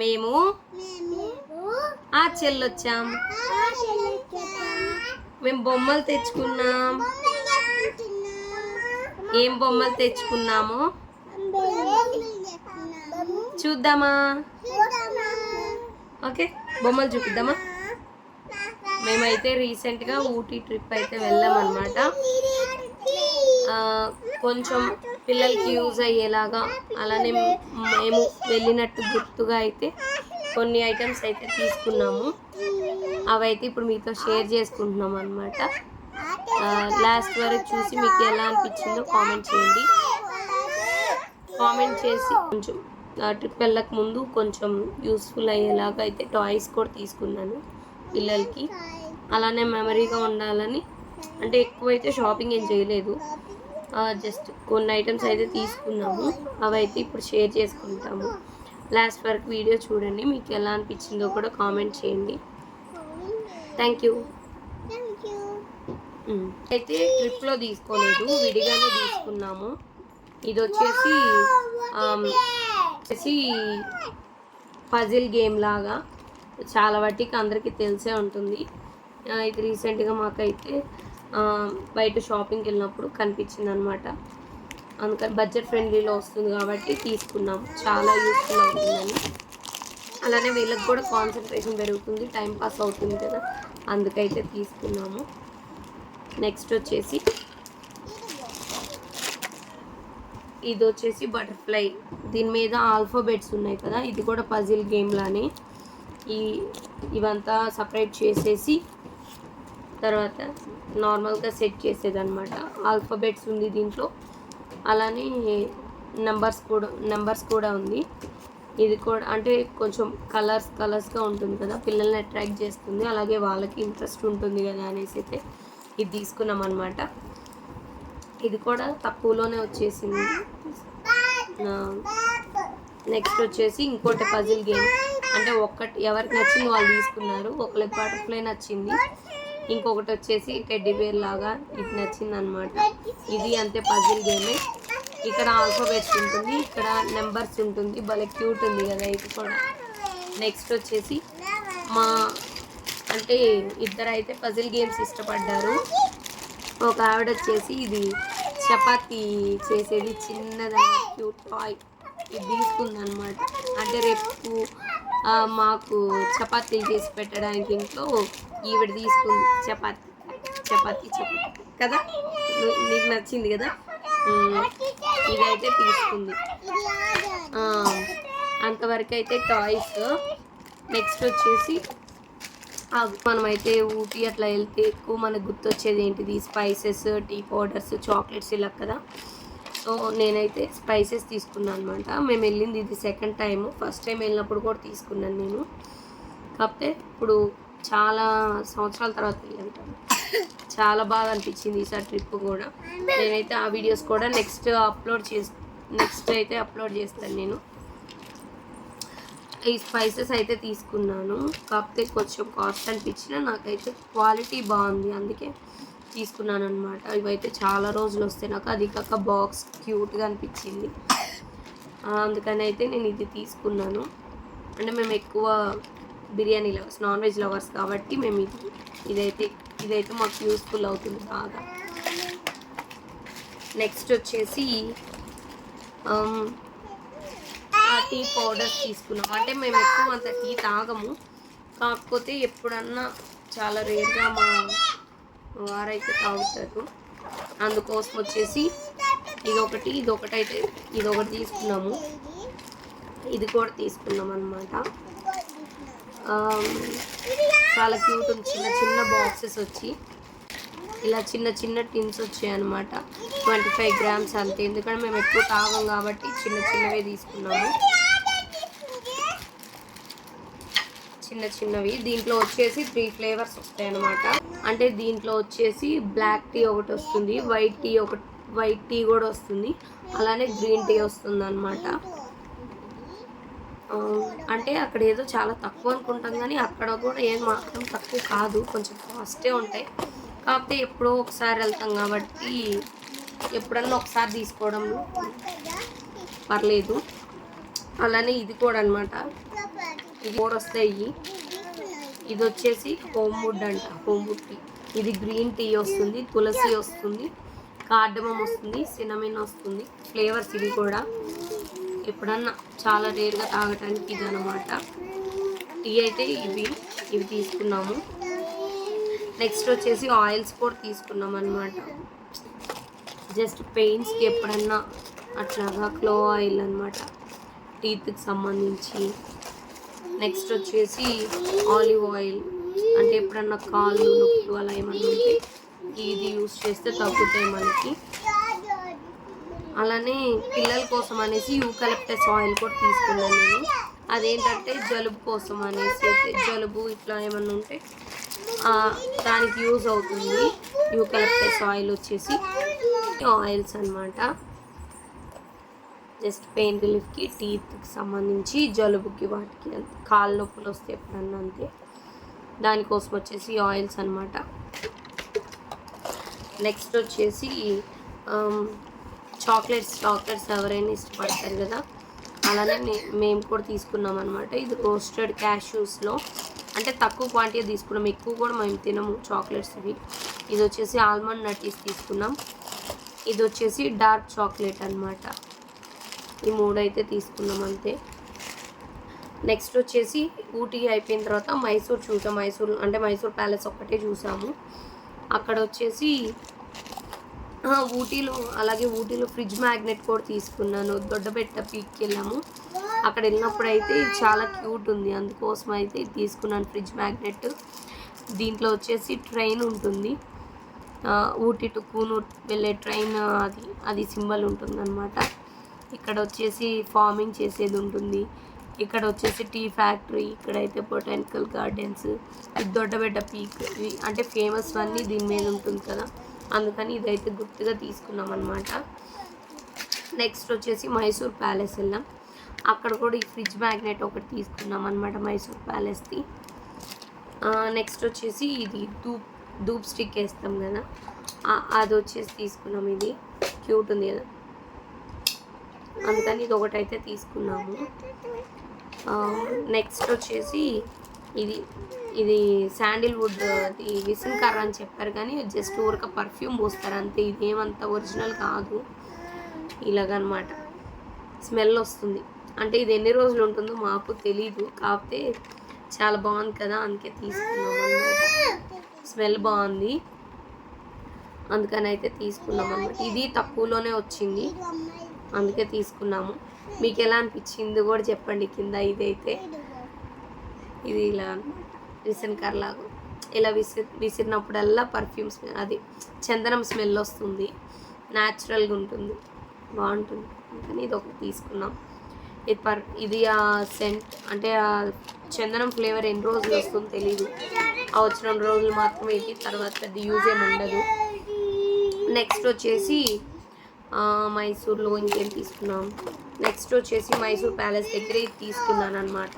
మేము ఆ చెల్లొచ్చాం. మేము బొమ్మలు తెచ్చుకున్నాం. ఏం బొమ్మలు తెచ్చుకున్నాము? చూద్దామా? ఓకే బొమ్మలు చూపిద్దామా? మేమైతే రీసెంట్గా ఊటీ ట్రిప్ అయితే వెళ్ళాం అనమాట కొంచెం పిల్లలకి యూజ్ అయ్యేలాగా అలానే మేము వెళ్ళినట్టు గుర్తుగా అయితే కొన్ని ఐటమ్స్ అయితే తీసుకున్నాము. అవైతే ఇప్పుడు మీతో షేర్ చేసుకుంటున్నాం అనమాట లాస్ట్ వరకు చూసి మీకు ఎలా అనిపించిందో కామెంట్ చేయండి. కామెంట్ చేసి కొంచెం ట్రిప్ వెళ్ళక ముందు కొంచెం యూస్ఫుల్ అయ్యేలాగా అయితే టాయ్స్ కూడా తీసుకున్నాను పిల్లలకి. అలానే మెమరీగా ఉండాలని అంటే ఎక్కువైతే షాపింగ్ ఏం చేయలేదు. జస్ట్ కొన్ని ఐటమ్స్ అయితే తీసుకున్నాము. అవైతే ఇప్పుడు షేర్ చేసుకుంటాము. లాస్ట్ వరకు వీడియో చూడండి. మీకు ఎలా అనిపించిందో కూడా కామెంట్ చేయండి. Thank you. అయితే ట్రిప్లో తీసుకోలేదు. విడిగానే తీసుకున్నాము. ఇది వచ్చేసి వచ్చేసి పజిల్ గేమ్ లాగా. చాలా వాటికి అందరికీ తెలిసే ఉంటుంది. ఇది రీసెంట్గా మాకైతే బయట షాపింగ్కి వెళ్ళినప్పుడు కనిపించింది అనమాట అందుకని బడ్జెట్ ఫ్రెండ్లీలో వస్తుంది కాబట్టి తీసుకున్నాం. చాలా యూస్ఫుల్ అవుతుందని. అలానే వీళ్ళకి కూడా కాన్సన్ట్రేషన్ పెరుగుతుంది టైం పాస్ అవుతుంది కదా. అందుకైతే తీసుకున్నాము. నెక్స్ట్ వచ్చేసి ఇది వచ్చేసి బటర్ఫ్లై. దీని మీద ఆల్ఫాబెట్స్ ఉన్నాయి కదా ఇది కూడా పజిల్ గేమ్ లానే ఈ ఇవంతా సపరేట్ చేసేసి తర్వాత నార్మల్గా సెట్ చేసేదనమాట ఆల్ఫాబెట్స్ ఉంది దీంట్లో. అలానే నెంబర్స్ కూడా నెంబర్స్ కూడా ఉంది. ఇది కూడా అంటే కొంచెం కలర్స్ కలర్స్గా ఉంటుంది కదా పిల్లల్ని అట్రాక్ట్ చేస్తుంది. అలాగే వాళ్ళకి ఇంట్రెస్ట్ ఉంటుంది కదా అనేసి అయితే ఇది తీసుకున్నాం అనమాట ఇది కూడా తక్కువలోనే వచ్చేసింది. నెక్స్ట్ వచ్చేసి ఇంకోటి పజిల్ గేమ్. అంటే ఒక్కటి ఎవరికి నచ్చింది వాళ్ళు తీసుకున్నారు. ఒకరికి బటర్ఫ్లై నచ్చింది. ఇంకొకటి వచ్చేసి టెడ్డీ బేర్ లాగా ఇది నచ్చింది అనమాట ఇది అంతే పజిల్ గేమే ఇక్కడ ఆల్ఫాబెట్స్ ఉంటుంది ఇక్కడ నెంబర్స్ ఉంటుంది భలే క్యూట్ ఉంది కదా ఇది కూడా. నెక్స్ట్ వచ్చేసి మా అంటే ఇద్దరు అయితే పజిల్ గేమ్స్ ఇష్టపడ్డారు. ఒక ఆవిడ వచ్చేసి ఇది చపాతీ చేసేది చిన్నదన్న క్యూట్ టాయ్ ఇది తీసుకుంది అనమాట అంటే రేపు మాకు చపాతీలు చేసి పెట్టడానికి ఇంట్లో ఈవిడ తీసుకుంది. చపాతి. చపాతి చపాతీ. కదా? నీకు నచ్చింది కదా? ఇదైతే తీసుకుంది. అంతవరకు అయితే టాయ్స్. నెక్స్ట్ వచ్చేసి మనమైతే ఊటీ అట్లా వెళ్తే ఎక్కువ మనకు గుర్తొచ్చేది ఏంటిది? స్పైసెస్ టీ పౌడర్స్ చాక్లెట్స్ ఇలా కదా? సో నేనైతే స్పైసెస్ తీసుకున్నాను అనమాట మేము వెళ్ళింది ఇది సెకండ్ టైం ఫస్ట్ టైం వెళ్ళినప్పుడు కూడా తీసుకున్నాను నేను. కాకపోతే ఇప్పుడు చాలా సంవత్సరాల తర్వాత వెళ్ళాను. చాలా బాగా అనిపించింది ఈసారి ట్రిప్ కూడా. నేనైతే ఆ వీడియోస్ కూడా నెక్స్ట్ అప్లోడ్ చేసి నెక్స్ట్ అయితే అప్లోడ్ చేస్తాను నేను. ఈ స్పైసెస్ అయితే తీసుకున్నాను. కాకపోతే కొంచెం కాస్ట్ అనిపించిన నాకైతే క్వాలిటీ బాగుంది. అందుకే తీసుకున్నాను అనమాట ఇవైతే చాలా రోజులు వస్తాయి. నాకు అది కాక బాక్స్ క్యూట్గా అనిపించింది. అందుకని అయితే నేను ఇది తీసుకున్నాను. అంటే మేము ఎక్కువ biryani lovers non veg lovers కాబట్టి మేము ఇది ఇదైతే ఇదైతే మాకు యూస్ఫుల్ అవుతుంది బాగా. నెక్స్ట్ వచ్చేసి um, ఆ టీ పౌడర్స్ తీసుకున్నాం. అంటే మేము ఎక్కువ అంత టీ తాగము. కాకపోతే ఎప్పుడన్నా చాలా రేర్గా మా వారైతే తాగుతారు. అందుకోసం వచ్చేసి ఇది ఒకటి ఇది ఒకటి అయితే ఇది ఒకటి తీసుకున్నాము. ఇది కూడా తీసుకున్నాం అనమాట చాలా క్యూట్ ఉంది. చిన్న చిన్న బాక్సెస్ వచ్చి ఇలా చిన్న చిన్న టిన్స్ వచ్చాయి అనమాట ట్వంటీ ఫైవ్ గ్రామ్స్ అంతే. ఎందుకంటే మేము ఎక్కువ తాగం కాబట్టి చిన్న చిన్నవే తీసుకున్నాము. చిన్న చిన్నవి. దీంట్లో వచ్చేసి త్రీ ఫ్లేవర్స్ వస్తాయి అనమాట అంటే దీంట్లో వచ్చేసి బ్లాక్ టీ ఒకటి వస్తుంది వైట్ టీ ఒకటి వైట్ టీ కూడా వస్తుంది. అలానే గ్రీన్ టీ వస్తుంది అనమాట అంటే అక్కడ ఏదో చాలా తక్కువ అనుకుంటాం కానీ అక్కడ కూడా ఏం మాత్రం తక్కువ కాదు. కొంచెం కాస్టే ఉంటాయి. కాకపోతే ఎప్పుడో ఒకసారి వెళ్తాం కాబట్టి ఎప్పుడన్నా ఒకసారి తీసుకోవడం పర్లేదు. అలానే ఇది కూడా అనమాట ఇది కూడా వస్తాయి. ఇది వచ్చేసి హోమ్ వుడ్ అంట. Home wood tea. ఇది గ్రీన్ టీ వస్తుంది తులసి వస్తుంది కార్డమం వస్తుంది సినమిన్ వస్తుంది ఫ్లేవర్స్ ఇవి కూడా. ఎప్పుడన్నా చాలా రేర్గా తాగటానికి ఇది అనమాట టీ అయితే ఇవి ఇవి తీసుకున్నాము. నెక్స్ట్ వచ్చేసి ఆయిల్స్ కూడా తీసుకున్నాం అనమాట జస్ట్ పెయిన్స్కి ఎప్పుడన్నా అట్లాగా క్లో ఆయిల్ అనమాట టీత్కి సంబంధించి. నెక్స్ట్ వచ్చేసి ఆలివ్ ఆయిల్. అంటే ఎప్పుడన్నా కాళ్ళు నొప్పులు అలా ఏమన్నా ఉంటే ఇది యూస్ చేస్తే తగ్గుతాయి మనకి. అలానే పిల్లల కోసం అనేసి యూకలిప్టస్ ఆయిల్ కూడా తీసుకున్నాను నేను. అదేంటంటే జలుబు కోసం అనేసి జలుబు ఇట్లా ఏమన్నా ఉంటే దానికి యూజ్ అవుతుంది. యూకలిప్టస్ ఆయిల్ వచ్చేసి ఆయిల్స్ అనమాట జస్ట్ పెయిన్ రిలీఫ్కి టీత్కి సంబంధించి జలుబుకి వాటికి కాళ్ళ నొప్పులు వస్తే ఎప్పుడన్నా అంతే. దానికోసం వచ్చేసి ఆయిల్స్ అనమాట నెక్స్ట్ వచ్చేసి చాక్లెట్స్ చాక్లెట్స్ ఎవరైనా ఇష్టపడతారు కదా? అలానే మేము కూడా తీసుకున్నాం అనమాట ఇది రోస్టెడ్ క్యాష్యూస్లో అంటే తక్కువ క్వాంటిటీ తీసుకున్నాం. ఎక్కువ కూడా మేము తినము చాక్లెట్స్ ఇవి. ఇది వచ్చేసి ఆల్మండ్ నట్టీస్ తీసుకున్నాం. ఇది వచ్చేసి డార్క్ చాక్లెట్ అన్నమాట. ఈ మూడు అయితే తీసుకున్నాం అంతే. నెక్స్ట్ వచ్చేసి ఊటీ అయిపోయిన తర్వాత మైసూర్ చూసాం. మైసూర్ అంటే మైసూర్ ప్యాలెస్ ఒక్కటే చూసాము. అక్కడ వచ్చేసి ఊటీలో అలాగే ఊటీలో ఫ్రిడ్జ్ మ్యాగ్నెట్ కూడా తీసుకున్నాను. దొడ్డబెట్ట పీక్కి వెళ్ళాము. అక్కడ వెళ్ళినప్పుడు అయితే ఇది చాలా క్యూట్ ఉంది. అందుకోసం అయితే ఇది తీసుకున్నాను ఫ్రిడ్జ్ మ్యాగ్నెట్. దీంట్లో వచ్చేసి ట్రైన్ ఉంటుంది. ఊటీ టు కూనూర్ వెళ్ళే ట్రైన్ అది అది సింబల్ ఉంటుంది అనమాట ఇక్కడ వచ్చేసి ఫార్మింగ్ చేసేది ఉంటుంది. ఇక్కడ వచ్చేసి టీ ఫ్యాక్టరీ ఇక్కడైతే బొటానికల్ గార్డెన్స్ దొడ్డబెడ్డ పీక్ అంటే ఫేమస్ అన్నీ దీని మీద ఉంటుంది కదా. అందుకని ఇదైతే గుర్తుగా తీసుకున్నాం అనమాట నెక్స్ట్ వచ్చేసి మైసూర్ ప్యాలెస్ వెళ్ళాం అక్కడ కూడా ఈ ఫ్రిడ్జ్ మ్యాగ్నెట్ ఒకటి తీసుకున్నాం అనమాట మైసూర్ ప్యాలెస్ది నెక్స్ట్ వచ్చేసి ఇది ధూప్ ధూప్ స్టిక్ వేస్తాం కదా. అది వచ్చేసి తీసుకున్నాం ఇది. క్యూట్ ఉంది కదా. అందుకని ఇది ఒకటైతే తీసుకున్నాము. నెక్స్ట్ వచ్చేసి ఇది ఇది శాండిల్వుడ్ అది విసిన్ కర్ర అని చెప్పారు కానీ జస్ట్ ఊరక పర్ఫ్యూమ్ పోస్తారు అంతే. ఇదేమంత ఒరిజినల్ కాదు. ఇలాగనమాట. స్మెల్ వస్తుంది. అంటే ఇది ఎన్ని రోజులు ఉంటుందో మాకు తెలీదు. కాకపోతే చాలా బాగుంది కదా అందుకే తీసుకున్నాం అన్నమాట. స్మెల్ బాగుంది. అందుకని అయితే తీసుకున్నాం అనమాట ఇది తక్కువలోనే వచ్చింది. అందుకే తీసుకున్నాము. మీకు ఎలా అనిపించింది కూడా చెప్పండి కింద ఇదైతే. ఇది ఇలా విసిన్ లాగా. ఇలా విసి విసిరినప్పుడల్లా పర్ఫ్యూమ్ స్మెల్ అది చందనం స్మెల్ వస్తుంది. న్యాచురల్గా ఉంటుంది. బాగుంటుంది. అందుకని ఇది ఒకటి తీసుకున్నాం. ఇది పర్ ఇది ఆ సెంట్ అంటే ఆ చందనం ఫ్లేవర్ ఎన్ని రోజులు వస్తుందో తెలియదు ఆ వచ్చిన రోజులు మాత్రమే ఇది తర్వాత పెద్ద యూజ్ ఏమి ఉండదు. నెక్స్ట్ వచ్చేసి మైసూర్లో ఇంకేం తీసుకున్నాం? నెక్స్ట్ వచ్చేసి మైసూర్ ప్యాలెస్ దగ్గర ఇది తీసుకున్నాను అనమాట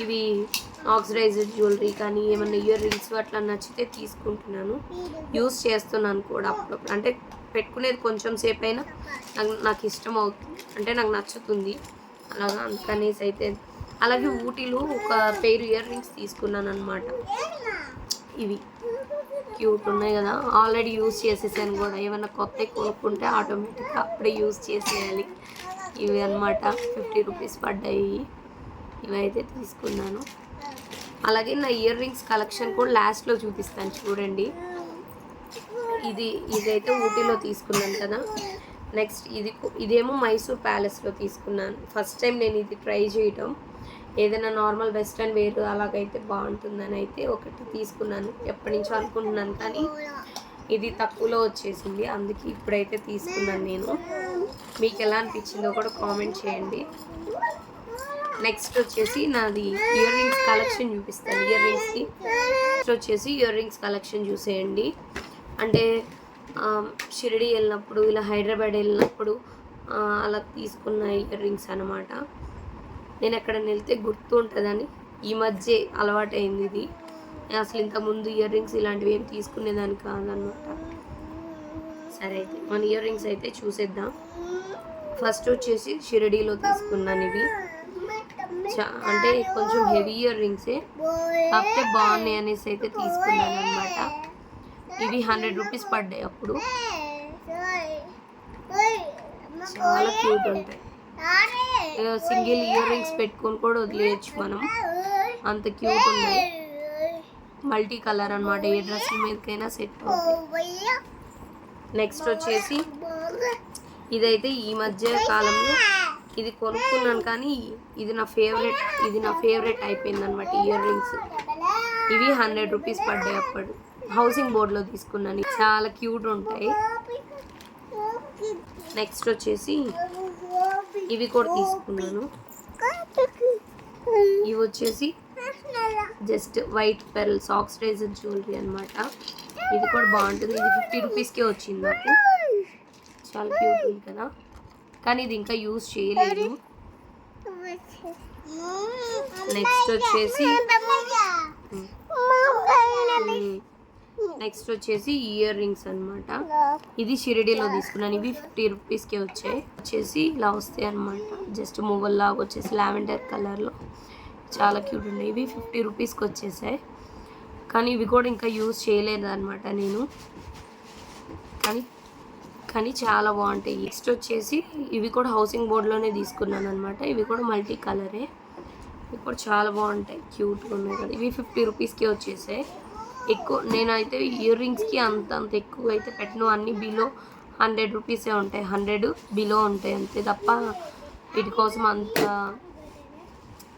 ఇవి ఆక్సిడైజ్డ్ జ్యువెలరీ కానీ ఏమన్నా ఇయర్ రింగ్స్ అట్లా నచ్చితే తీసుకుంటున్నాను. యూస్ చేస్తున్నాను కూడా అప్పుడప్పుడు. అంటే పెట్టుకునేది కొంచెం సేపు అయినా నాకు నాకు ఇష్టం అవుతుంది. అంటే నాకు నచ్చుతుంది. అలాగా అందుకనేసి అయితే అలాగే ఊటీలో ఒక పేరు ఇయర్ రింగ్స్ తీసుకున్నాను అనమాట ఇవి క్యూట్ ఉన్నాయి కదా. ఆల్రెడీ యూస్ చేసేసాను కూడా. ఏమైనా కొత్త కొనుక్కుంటే ఆటోమేటిక్గా అప్పుడే యూస్ చేసేయాలి. ఇవి అన్నమాట. ఫిఫ్టీ రూపీస్ పడ్డాయి. ఇవైతే తీసుకున్నాను. అలాగే నా ఇయర్ రింగ్స్ కలెక్షన్ కూడా లాస్ట్లో చూపిస్తాను చూడండి. ఇది ఇదైతే ఊటీలో తీసుకున్నాను కదా. నెక్స్ట్ ఇది ఇదేమో మైసూర్ ప్యాలెస్లో తీసుకున్నాను. ఫస్ట్ టైం నేను ఇది ట్రై చేయటం. ఏదైనా నార్మల్ వెస్ట్రన్ వేర్ అలాగైతే బాగుంటుందని అయితే ఒకటి తీసుకున్నాను. ఎప్పటి నుంచో అనుకుంటున్నాను కానీ ఇది తక్కువలో వచ్చేసింది. అందుకే ఇప్పుడైతే తీసుకున్నాను నేను. మీకు ఎలా అనిపించిందో కూడా కామెంట్ చేయండి. నెక్స్ట్ వచ్చేసి నాది ఇయర్ రింగ్స్ కలెక్షన్ చూపిస్తాను ఇయర్ రింగ్స్కి నెక్స్ట్ వచ్చేసి ఇయర్ రింగ్స్ కలెక్షన్ చూసేయండి. అంటే షిరిడి వెళ్ళినప్పుడు ఇలా హైదరాబాద్ వెళ్ళినప్పుడు అలా తీసుకున్న ఇయర్ రింగ్స్ అనమాట నేను ఎక్కడైనా వెళ్తే గుర్తు ఉంటుందని ఈ మధ్య అలవాటైంది ఇది. నేను అసలు ఇంతకుముందు ఇయర్ రింగ్స్ ఇలాంటివి ఏం తీసుకునేదాన్ని కాదనమాట సరే అయితే మన ఇయర్ రింగ్స్ అయితే చూసేద్దాం. ఫస్ట్ వచ్చేసి షిరిడీలో తీసుకున్నాను ఇవి. అంటే కొంచెం హెవీ ఇయర్ రింగ్సే కాకపోతే బాగున్నాయి అనేసి అయితే తీసుకున్నాను అనమాట ఇవి హండ్రెడ్ రూపీస్ పడ్డాయి అప్పుడు. చాలా క్యూట్ ఉంటాయి. సింగిల్ ఇయర్ రింగ్స్ పెట్టుకొని కూడా వదిలేయచ్చు మనం. అంత క్యూట్ ఉన్నాయి. మల్టీ కలర్ అనమాట ఏ డ్రెస్ మీదకైనా సెట్ అవుతాయి. నెక్స్ట్ వచ్చేసి ఇదైతే ఈ మధ్య కాలంలో ఇది కొనుక్కున్నాను కానీ ఇది నా ఫేవరెట్ ఇది నా ఫేవరెట్ అయిపోయింది అనమాట ఇయర్ రింగ్స్ ఇవి హండ్రెడ్ రూపీస్ పడ్డాయి అప్పుడు. హౌసింగ్ బోర్డ్లో తీసుకున్నాను. చాలా క్యూట్ ఉంటాయి. నెక్స్ట్ వచ్చేసి ఇవి కూడా తీసుకున్నాను. ఇవి వచ్చేసి just white pearl socks razor jewellery అనమాట ఇది కూడా బాగుంటుంది. ఇది ఫిఫ్టీ రూపీస్కే వచ్చింది నాకు. చాలా క్యూట్ ఉంది కదా. కానీ ఇది ఇంకా యూజ్ చేయలేదు. నెక్స్ట్ వచ్చేసి నెక్స్ట్ వచ్చేసి ఇయర్ రింగ్స్ అన్నమాట. ఇది షిరిడీలో తీసుకున్నాను. ఇవి ఫిఫ్టీ రూపీస్కే వచ్చాయి. వచ్చేసి ఇలా వస్తాయి అనమాట జస్ట్ మూవల్ లాగా వచ్చేసి లావెండర్ కలర్లో. చాలా క్యూట్ ఉన్నాయి. ఇవి ఫిఫ్టీ రూపీస్కి వచ్చేసాయి. కానీ ఇవి కూడా ఇంకా యూజ్ చేయలేదు అనమాట నేను. కానీ కానీ చాలా బాగుంటాయి. నెక్స్ట్ వచ్చేసి ఇవి కూడా హౌసింగ్ బోర్డ్లోనే తీసుకున్నాను అనమాట ఇవి కూడా మల్టీ కలరే ఇవి కూడా చాలా బాగుంటాయి. క్యూట్గా ఉన్నాయి కదా. ఇవి ఫిఫ్టీ రూపీస్కి వచ్చేసాయి. ఎక్కువ నేనైతే ఇయర్ రింగ్స్కి అంత అంత ఎక్కువ అయితే పెట్టను. అన్నీ బిలో హండ్రెడ్ రూపీసే ఉంటాయి. హండ్రెడ్ బిలో ఉంటాయి అంతే తప్ప వీటి కోసం అంత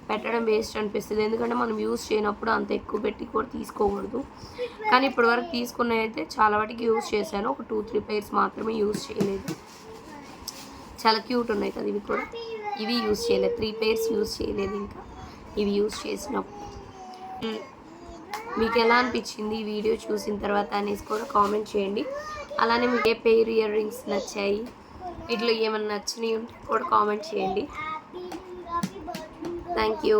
పెట్టడం వేస్ట్ అనిపిస్తుంది. ఎందుకంటే మనం యూస్ చేయనప్పుడు అంత ఎక్కువ పెట్టి కూడా తీసుకోకూడదు. కానీ ఇప్పటివరకు తీసుకున్నవి అయితే చాలా వాటికి యూస్ చేశాను. ఒక టూ త్రీ పైర్స్ మాత్రమే యూస్ చేయలేదు. చాలా క్యూట్ ఉన్నాయి కదా ఇవి కూడా. ఇవి యూస్ చేయలేదు. త్రీ పేర్స్ యూస్ చేయలేదు ఇంకా. ఇవి యూస్ చేసినప్పుడు. మీకు ఎలా అనిపించింది ఈ వీడియో చూసిన తర్వాత అనేసి కూడా కామెంట్ చేయండి. అలానే మీకు ఏ పేర్ ఇయర్ రింగ్స్ నచ్చాయి? వీటిలో ఏమైనా నచ్చినాయి ఉంటే కూడా కామెంట్ చేయండి. Thank you